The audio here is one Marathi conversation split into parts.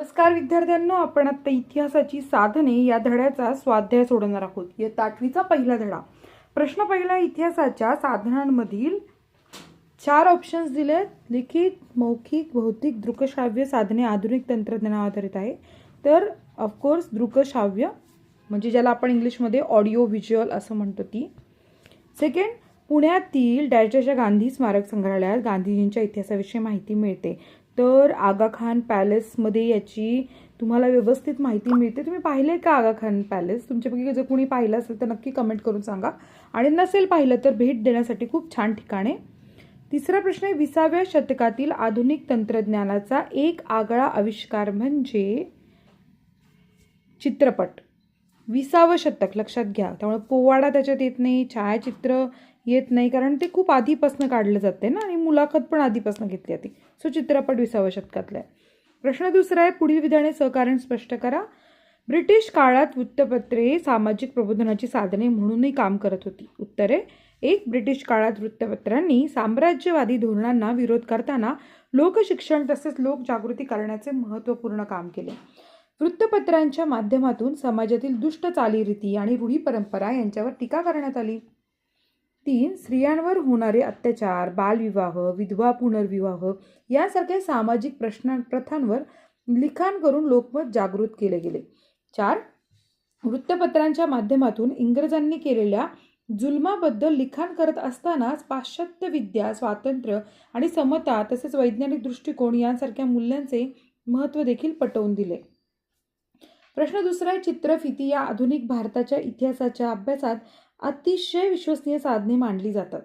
नमस्कार विद्यार्थ्यांनो आपण आता इतिहासाची साधने या धड्याचा स्वाध्याय सोडवणार आहोत. इयत्ता आठवीचा पहिला धडा. प्रश्न पहिला इतिहासाच्या साधनांमधील चार ऑप्शन्स दिलेत लिखित मौखिक भौतिक दृकश्राव्य साधने आधुनिक तंत्रज्ञानावर आधारित आहे. तर ऑफकोर्स दृकश्राव्य म्हणजे ज्याला आपण इंग्लिशमध्ये ऑडिओ व्हिज्युअल असं म्हणतो ती. सेकंड पुण्यातील डॅशच्या गांधी स्मारक संग्रहालयात गांधीजींच्या इतिहासाविषयी माहिती मिळते. तर आगा खान पॅलेसमध्ये याची तुम्हाला व्यवस्थित माहिती मिळते. तुम्ही पाहिले का आगा खान पॅलेस? तुमच्यापैकी जर कोणी पाहिलं असेल तर नक्की कमेंट करून सांगा. आणि नसेल पाहिलं तर भेट देण्यासाठी खूप छान ठिकाणे. तिसरा प्रश्न आहे विसाव्या शतकातील आधुनिक तंत्रज्ञानाचा एक आगळा आविष्कार म्हणजे चित्रपट. विसावं शतक लक्षात घ्या. त्यामुळे पोवाडा त्याच्यात येत नाही छायाचित्र येत नाही कारण ते खूप आधीपासून काढलं जाते ना आणि मुलाखत पण आधीपासून घेतली जाते. सो चित्रपट विसाव्या शतकातला आहे. प्रश्न दुसरा आहे पुढील विधाने सहकारण स्पष्ट करा. ब्रिटिश काळात वृत्तपत्रे सामाजिक प्रबोधनाची साधने म्हणूनही काम करत होती. उत्तरे. एक ब्रिटिश काळात वृत्तपत्रांनी साम्राज्यवादी धोरणांना विरोध करताना लोकशिक्षण तसेच लोकजागृती करण्याचे महत्त्वपूर्ण काम केले. वृत्तपत्रांच्या माध्यमातून समाजातील दुष्ट चालीरीती आणि रूढी परंपरा यांच्यावर टीका करण्यात आली. तीन स्त्रियांवर होणारे अत्याचार बालविवाह विधवा पुनर्विवाह यासारख्या सामाजिक प्रश्न प्रथांवर लिखाण करून लोकमत जागृत केले गेले. चार वृत्तपत्रांच्या माध्यमातून इंग्रजांनी केलेल्या जुलमाबद्दल लिखाण करत असतानाच पाश्चात्य विद्या स्वातंत्र्य आणि समता तसेच वैज्ञानिक दृष्टिकोन यांसारख्या मूल्यांचे महत्त्व देखील पटवून दिले. प्रश्न दुसरा आहे चित्रफिती या आधुनिक भारताच्या इतिहासाच्या अभ्यासात अतिशय विश्वसनीय साधने मांडली जातात.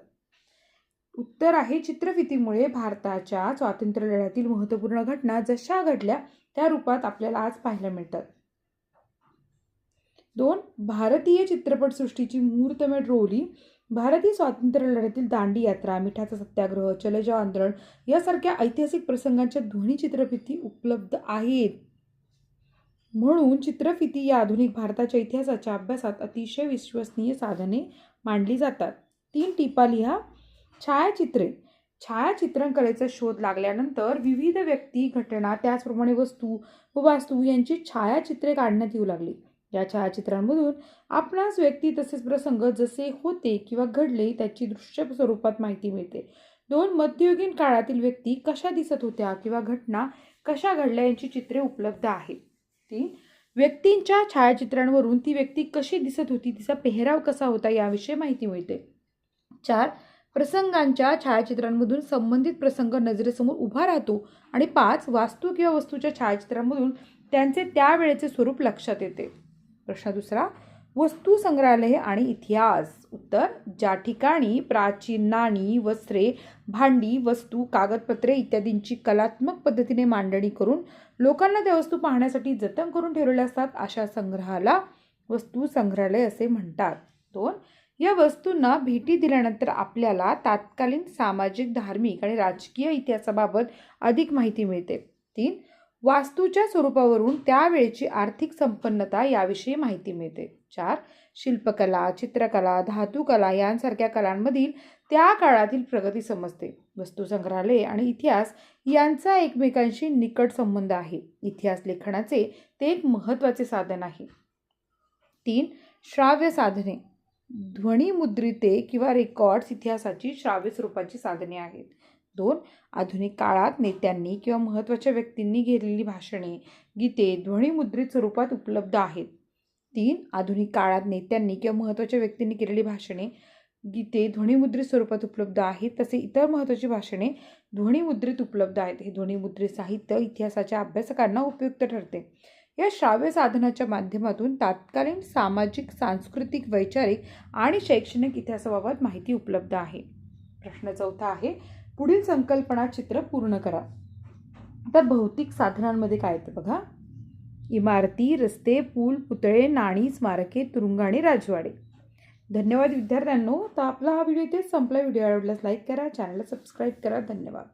उत्तर आहे चित्रफितीमुळे भारताच्या स्वातंत्र्य लढ्यातील महत्त्वपूर्ण घटना जशा घडल्या त्या रूपात आपल्याला आज पाहायला मिळतात. दोन भारतीय चित्रपटसृष्टीची मुहूर्तमेढ रोवली. भारतीय स्वातंत्र्य लढ्यातील दांडी यात्रा मिठाचा सत्याग्रह चलेजा आंदोलन यासारख्या ऐतिहासिक प्रसंगांच्या ध्वनी चित्रफिती उपलब्ध आहेत. म्हणून चित्रफिती या आधुनिक भारताच्या इतिहासाच्या अभ्यासात अतिशय विश्वसनीय साधने मांडली जातात. तीन टिपा लिहा. छायाचित्रे. छायाचित्रणकलेचा शोध लागल्यानंतर विविध व्यक्ती घटना त्याचप्रमाणे वस्तू व वास्तू यांची छायाचित्रे काढण्यात येऊ लागली. या छायाचित्रांमधून आपणास व्यक्ती तसेच प्रसंग जसे होते किंवा घडले त्याची दृश्य स्वरूपात माहिती मिळते. दोन मध्ययुगीन काळातील व्यक्ती कशा दिसत होत्या किंवा घटना कशा घडल्या यांची चित्रे उपलब्ध आहेत. असतील व्यक्तींच्या छायाचित्रांवरून ती व्यक्ती कशी दिसत होती तिचा पेहराव कसा होता याविषयी माहिती मिळते. चार प्रसंगांच्या छायाचित्रांमधून संबंधित प्रसंग नजरेसमोर उभा राहतो आणि पाच वास्तू किंवा वस्तूच्या छायाचित्रांमधून त्यांचे त्यावेळेचे स्वरूप लक्षात येते. प्रश्न दुसरा वस्तू संग्रहालय आणि इतिहास. उत्तर ज्या ठिकाणी प्राचीन नाणी वस्त्रे भांडी वस्तू कागदपत्रे इत्यादींची कलात्मक पद्धतीने मांडणी करून लोकांना त्या वस्तू पाहण्यासाठी जतन करून ठेवलेल्या असतात अशा संग्रहाला वस्तू संग्रहालय असे म्हणतात. दोन या वस्तूंना भेटी दिल्यानंतर आपल्याला तात्कालीन सामाजिक धार्मिक आणि राजकीय इतिहासाबाबत अधिक माहिती मिळते. तीन वास्तूच्या स्वरूपावरून त्यावेळेची आर्थिक संपन्नता याविषयी माहिती मिळते. चार शिल्पकला चित्रकला धातुकला यांसारख्या कलांमधील त्या काळातील प्रगती समजते. वस्तू संग्रहालय आणि इतिहास यांचा एकमेकांशी निकट संबंध आहे. इतिहास लेखनाचे ते एक महत्त्वाचे साधन आहे. तीन श्राव्य साधने. ध्वनिमुद्रिते किंवा रेकॉर्ड्स इतिहासाची श्राव्य स्वरूपाची साधने आहेत. दोन आधुनिक काळात नेत्यांनी किंवा महत्त्वाच्या व्यक्तींनी घेतलेली भाषणे गीते ध्वनिमुद्रित स्वरूपात उपलब्ध आहेत. तीन आधुनिक काळात नेत्यांनी किंवा महत्त्वाच्या व्यक्तींनी केलेली भाषणे गीते ध्वनिमुद्रित स्वरूपात उपलब्ध आहेत तसे इतर महत्त्वाची भाषणे ध्वनिमुद्रित उपलब्ध आहेत. हे ध्वनिमुद्रित साहित्य इतिहासाच्या अभ्यासकांना उपयुक्त ठरते. या श्राव्य साधनाच्या माध्यमातून तात्कालीन सामाजिक सांस्कृतिक वैचारिक आणि शैक्षणिक इतिहासाबाबत माहिती उपलब्ध आहे. प्रश्न चौथा आहे पुढील संकल्पना चित्र पूर्ण करा. तर भौतिक साधनांमध्ये काय येतं बघा? इमारती रस्ते पूल पुतळे नाणी स्मारके तुरुंग आणि राजवाडे. धन्यवाद विद्यार्थ्यांनो. तर आपला हा व्हिडिओ इथे संपला. व्हिडिओ आवडल्यास लाईक करा चॅनलला सबस्क्राईब करा. धन्यवाद.